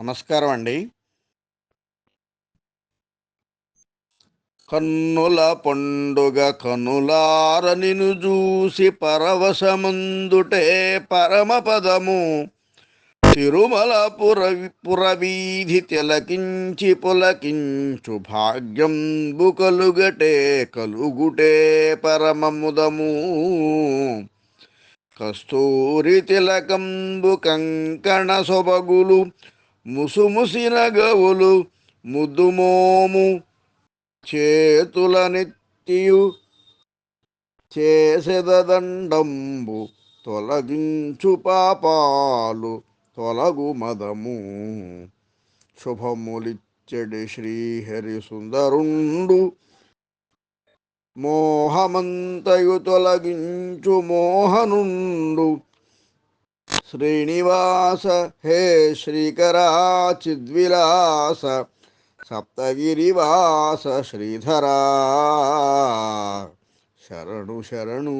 నమస్కారం అండి. కన్నుల పండుగ కనులార నిను చూసి పరవశమందుటే పరమపదము. తిరుమల పుర పురవీధి తిలకించి పులకించు భాగ్యంబు కలుగటే కలుగుటే పరమముదము. కస్తూరి తిలకంబు కంకణ సొబగులు ముసుముసిన గవులు ముద్దుమోము చేతుల నెత్తియు చేసెదండంబు తొలగించు పాపాలు తొలగు మదము. శుభములిచ్చడి శ్రీహరి సుందరుండు మోహమంతయు తొలగించు మోహనుండు శ్రీనివాస హే శ్రీకరాచిద్విలాస సప్తగిరివాస శ్రీధరా శరణు శరణు